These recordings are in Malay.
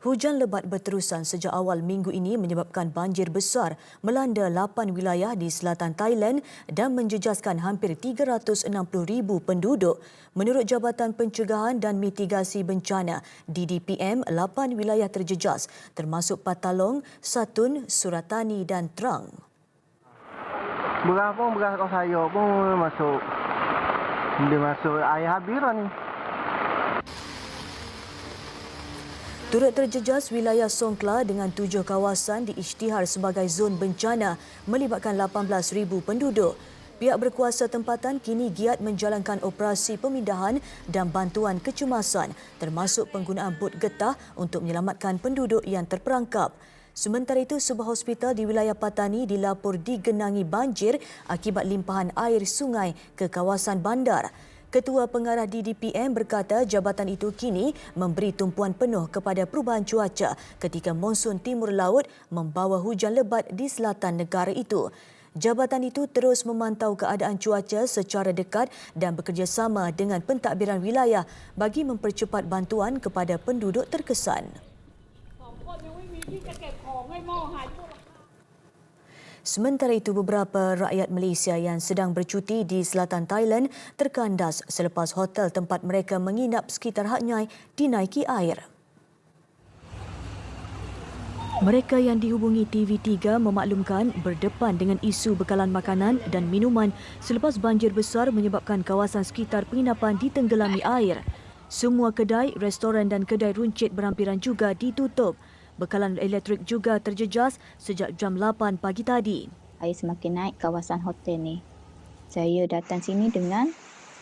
Hujan lebat berterusan sejak awal minggu ini menyebabkan banjir besar melanda 8 wilayah di selatan Thailand dan menjejaskan hampir 360,000 penduduk. Menurut Jabatan Pencegahan dan Mitigasi Bencana DDPM, 8 wilayah terjejas termasuk Patalong, Satun, Suratani dan Trang. Beras pun kau sayur pun masuk. Dia masuk air habis lah ni. Turut terjejas wilayah Songkla dengan tujuh kawasan diisytihar sebagai zon bencana melibatkan 18,000 penduduk. Pihak berkuasa tempatan kini giat menjalankan operasi pemindahan dan bantuan kecemasan termasuk penggunaan bot getah untuk menyelamatkan penduduk yang terperangkap. Sementara itu, sebuah hospital di wilayah Patani dilapor digenangi banjir akibat limpahan air sungai ke kawasan bandar. Ketua Pengarah DDPM berkata jabatan itu kini memberi tumpuan penuh kepada perubahan cuaca ketika monsun timur laut membawa hujan lebat di selatan negara itu. Jabatan itu terus memantau keadaan cuaca secara dekat dan bekerjasama dengan pentadbiran wilayah bagi mempercepat bantuan kepada penduduk terkesan. Sementara itu, beberapa rakyat Malaysia yang sedang bercuti di selatan Thailand terkandas selepas hotel tempat mereka menginap sekitar Hat Nyai dinaiki air. Mereka yang dihubungi TV3 memaklumkan berdepan dengan isu bekalan makanan dan minuman selepas banjir besar menyebabkan kawasan sekitar penginapan ditenggelami air. Semua kedai, restoran dan kedai runcit berhampiran juga ditutup. Bekalan elektrik juga terjejas sejak jam 8 pagi tadi. Air semakin naik kawasan hotel ni. Saya datang sini dengan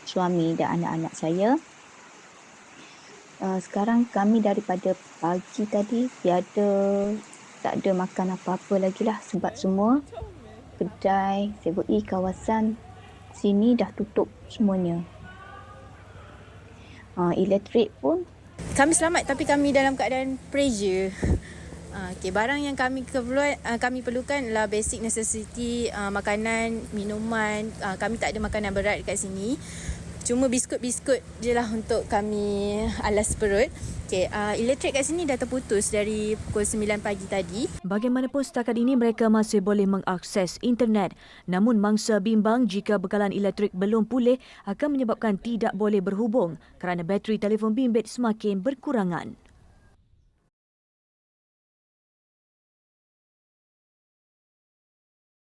suami dan anak-anak saya. Uh, sekarang kami daripada pagi tadi tiada tak ada makan apa-apa lagi lah sebab semua kedai, 7E kawasan sini dah tutup semuanya. Uh, elektrik pun kami selamat tapi kami dalam keadaan pressure. Uh, okay, barang yang kami keperluan uh, kami perlukan adalah basic necessity uh, makanan, minuman. Uh, kami tak ada makanan berat dekat sini. Cuma biskut-biskut je lah untuk kami alas perut. Okay, uh, elektrik kat sini dah terputus dari pukul 9 pagi tadi. Bagaimanapun setakat ini mereka masih boleh mengakses internet. Namun mangsa bimbang jika bekalan elektrik belum pulih akan menyebabkan tidak boleh berhubung kerana bateri telefon bimbit semakin berkurangan.